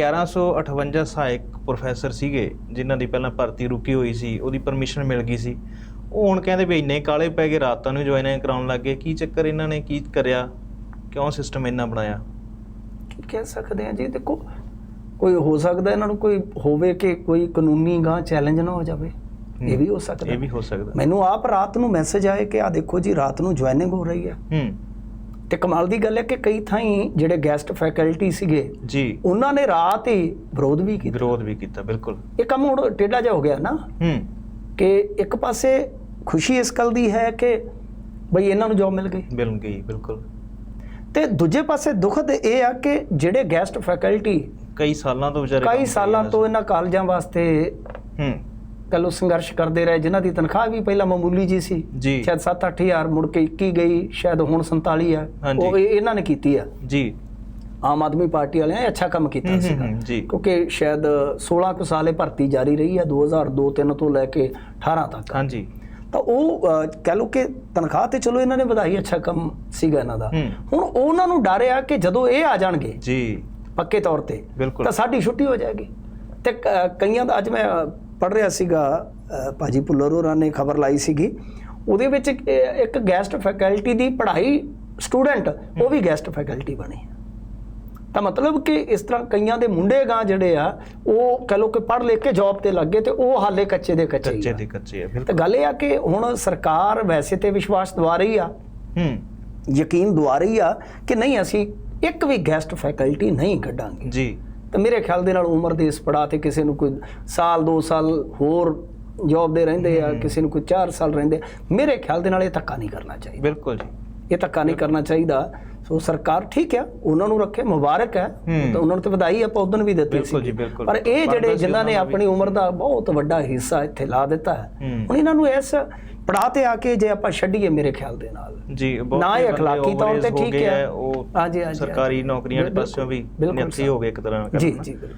1158 ਸਹਾਇਕ ਪ੍ਰੋਫੈਸਰ ਸੀਗੇ ਜਿਨ੍ਹਾਂ ਦੀ ਪਹਿਲਾਂ ਭਰਤੀ ਰੁਕੀ ਹੋਈ ਸੀ ਉਹਦੀ ਪਰਮਿਸ਼ਨ ਮਿਲ ਗਈ ਸੀ। ਉਹ ਹੁਣ ਕਹਿੰਦੇ ਵੀ ਇੰਨੇ ਕਾਲੇ ਪੈ ਗਏ ਰਾਤਾਂ ਨੂੰ ਜੁਆਇਨਿੰਗ ਕਰਾਉਣ ਲੱਗ ਗਏ। ਕੀ ਚੱਕਰ ਇਹਨਾਂ ਨੇ ਕੀ ਕਰਿਆ? ਕਿਉਂ ਸਿਸਟਮ ਇੰਨਾ ਬਣਾਇਆ? ਕੀ ਕਹਿ ਸਕਦੇ ਆ ਜੀ ਦੇਖੋ ਕੋਈ ਹੋ ਸਕਦਾ ਇਹਨਾਂ ਨੂੰ ਕੋਈ ਹੋਵੇ ਕਿ ਕੋਈ ਕਾਨੂੰਨੀ ਗਾਂ ਚੈਲੰਜ ਨਾ ਹੋ ਜਾਵੇ। ਇਹ ਵੀ ਹੋ ਸਕਦਾ। ਇਹ ਵੀ ਹੋ ਸਕਦਾ। ਮੈਨੂੰ ਆਪ ਰਾਤ ਨੂੰ ਮੈਸੇਜ ਆਏ ਕਿ ਆ ਦੇਖੋ ਜੀ ਰਾਤ ਨੂੰ ਜੁਆਇਨਿੰਗ ਹੋ ਰਹੀ ਹੈ। ਹੂੰ। ਤੇ ਕਮਾਲ ਦੀ ਗੱਲ ਹੈ ਕਿ ਕਈ ਥਾਈਂ ਜਿਹੜੇ ਗੈਸਟ ਫੈਕਲਟੀ ਸੀਗੇ ਜੀ। ਉਹਨਾਂ ਨੇ ਰਾਤ ਹੀ ਵਿਰੋਧ ਵੀ ਕੀਤਾ। ਵਿਰੋਧ ਵੀ ਕੀਤਾ ਬਿਲਕੁਲ। ਇਹ ਕੰਮ ਹੁਣ ਟੇਢਾ ਜਿਹਾ ਹੋ ਗਿਆ ਨਾ। ਹੂੰ। ਕਿ ਇੱਕ ਪਾਸੇ ਖੁਸ਼ੀ ਇਸ ਗੱਲ ਦੀ ਹੈ ਕਿ ਬਈ ਇਹਨਾਂ ਨੂੰ ਜੌਬ ਮਿਲ ਗਈ। ਮਿਲ ਗਈ ਬਿਲਕੁਲ। ਤੇ ਦੂਜੇ ਪਾਸੇ ਦੁਖਦ ਇਹ ਆ ਕਿ ਜਿਹੜੇ ਗੈਸਟ ਫੈਕਲਟੀ ਕਈ ਸਾਲਾਂ ਤੋਂ ਵਿਚਾਰੇ ਕਈ ਸਾਲਾਂ ਤੋਂ ਇਹਨਾਂ ਕਾਲਜਾਂ ਵਾਸਤੇ ਹੂੰ। ਕਹ ਲੋ ਸੰਘਰਸ਼ ਕਰਦੇ ਰਹੇ ਜਿਨ੍ਹਾਂ ਦੀ ਤਨਖਾਹ ਵੀ ਪਹਿਲਾਂ ਮਾਮੂਲੀ ਜੀ ਸੀ। ਸ਼ਾਇਦ 7-8000 ਮੁੜ ਕੇ 21 ਗਈ ਸ਼ਾਇਦ ਹੁਣ 47 ਆ। ਉਹ ਇਹ- ਇਹਨਾਂ ਨੇ ਕੀਤੀ ਆ। ਜੀ। ਆਮ ਆਦਮੀ ਪਾਰਟੀ ਵਾਲਿਆਂ ਨੇ ਅੱਛਾ ਕੰਮ ਕੀਤਾ ਸੀਗਾ। ਕਿਉਂਕਿ ਸ਼ਾਇਦ 16 ਕੁ ਸਾਲੇ ਭਰਤੀ ਜਾਰੀ ਰਹੀ ਆ 2002-3 ਤੋਂ ਲੈ ਕੇ 18 ਤੱਕ। ਹਾਂਜੀ। ਤਾਂ ਉਹ ਕਹਿ ਲੋ ਕਿ ਤਨਖਾਹ ਤੇ ਚਲੋ ਇਹਨਾਂ ਨੇ ਵਧਾਈ ਅੱਛਾ ਕੰਮ ਸੀਗਾ ਇਹਨਾਂ ਦਾ। ਹੁਣ ਉਹਨਾਂ ਨੂੰ ਡਰ ਆ ਕਿ ਜਦੋਂ ਇਹ ਆ ਜਾਣਗੇ ਜੀ। ਪੱਕੇ ਤੌਰ ਤੇ ਤਾਂ ਸਾਡੀ ਛੁੱਟੀ ਹੋ ਜਾਏਗੀ। ਤੇ ਕਈਆਂ ਦਾ ਅੱਜ ਮੈਂ ਪੜ ਰਿਹਾ ਸੀਗਾ ਭਾਜੀ ਭੁੱਲਰ ਹੋਰਾਂ ਨੇ ਖਬਰ ਲਾਈ ਸੀਗੀ। ਉਹਦੇ ਵਿੱਚ ਇੱਕ- ਗੈਸਟ ਫੈਕਲਟੀ ਦੀ ਪੜ੍ਹਾਈ ਸਟੂਡੈਂਟ ਉਹ ਵੀ ਗੈਸਟ ਫੈਕਲਟੀ ਬਣੇ। ਤਾਂ ਮਤਲਬ ਕਿ ਇਸ ਤਰ੍ਹਾਂ ਕਈਆਂ ਦੇ ਮੁੰਡੇ ਗਾਂ ਜਿਹੜੇ ਆ ਉਹ ਕਹ ਲੋ ਕਿ ਪੜ੍ਹ ਲਿਖ ਕੇ ਜੌਬ ਤੇ ਲੱਗੇ ਤੇ ਉਹ ਹਾਲੇ ਕੱਚੇ ਦੇ ਕੱਚੇ ਕੱਚੇ। ਦੇ ਕੱਚੇ ਆ ਤੇ ਗੱਲ ਇਹ ਆ ਕਿ ਹੁਣ ਸਰਕਾਰ ਵੈਸੇ ਤੇ ਵਿਸ਼ਵਾਸ ਦਵਾ ਰਹੀ ਆ। ਹੂੰ। ਯਕੀਨ ਦਵਾ ਰਹੀ ਆ ਕਿ ਨਹੀਂ ਅਸੀਂ ਇੱਕ ਵੀ ਗੈਸਟ ਫੈਕਲਟੀ ਨਹੀਂ ਕੱਢਾਂਗੇ। ਜੀ। ਤਾਂ ਮੇਰੇ ਖਿਆਲ ਦੇ ਨਾਲ ਉਮਰ ਦੇ ਇਸ ਪੜਾਅ ਤੇ ਕਿਸੇ ਨੂੰ ਕੋਈ ਸਾਲ 2 ਸਾਲ ਹੋਰ ਜੌਬ ਦੇ ਰਹਿੰਦੇ ਆ ਕਿਸੇ ਨੂੰ ਕੋਈ 4 ਸਾਲ ਰਹਿੰਦੇ। ਮੇਰੇ ਖਿਆਲ ਦੇ ਨਾਲ ਇਹ ਧੱਕਾ ਨਹੀਂ ਕਰਨਾ ਚਾਹੀਦਾ ਬਿਲਕੁਲ ਜੀ ਇਹ ਧੱਕਾ ਨਹੀਂ ਕਰਨਾ ਚਾਹੀਦਾ ਸੋ ਸਰਕਾਰ ਠੀਕ ਆ ਉਹਨਾਂ ਨੂੰ ਰੱਖੇ ਮੁਬਾਰਕ ਹੈ। ਤਾਂ ਉਹਨਾਂ ਨੂੰ ਤੇ ਵਧਾਈ ਆਪਾਂ ਉਦੋਂ ਵੀ ਦਿੱਤੀ ਸੀ। ਪਰ ਇਹ ਜਿਹੜੇ ਜਿਨ੍ਹਾਂ ਨੇ। ਆਪਣੀ ਉਮਰ ਦਾ ਬਹੁਤ ਵੱਡਾ ਹਿੱਸਾ ਇੱਥੇ ਲਾ ਦਿੱਤਾ ਹੈ। ਹੁਣ ਇਹਨਾਂ ਨੂੰ ਇਸ ਪੜਾਅ ਤੇ ਆ ਕੇ ਜੇ ਆਪਾਂ ਛੱਡੀਏ ਮੇਰੇ ਖਿਆਲ ਦੇ ਨਾਲ ਜੀ ਬਹੁਤ ਨਾ ਇਹ ਅਖਲਾਕੀ ਤੌਰ ਤੇ ਠੀਕ ਹੈ। ਉਹ ਹਾਂਜੀ, ਹਾਂਜੀ, ਸਰਕਾਰੀ। ਨੌਕਰੀਆਂ ਦੇ ਪਾਸਿਓਂ ਵੀ ਨਿਯੁਕਤੀ ਹੋ ਗਏ ਇੱਕ ਤਰ੍ਹਾਂ ਜੀ। ਜੀ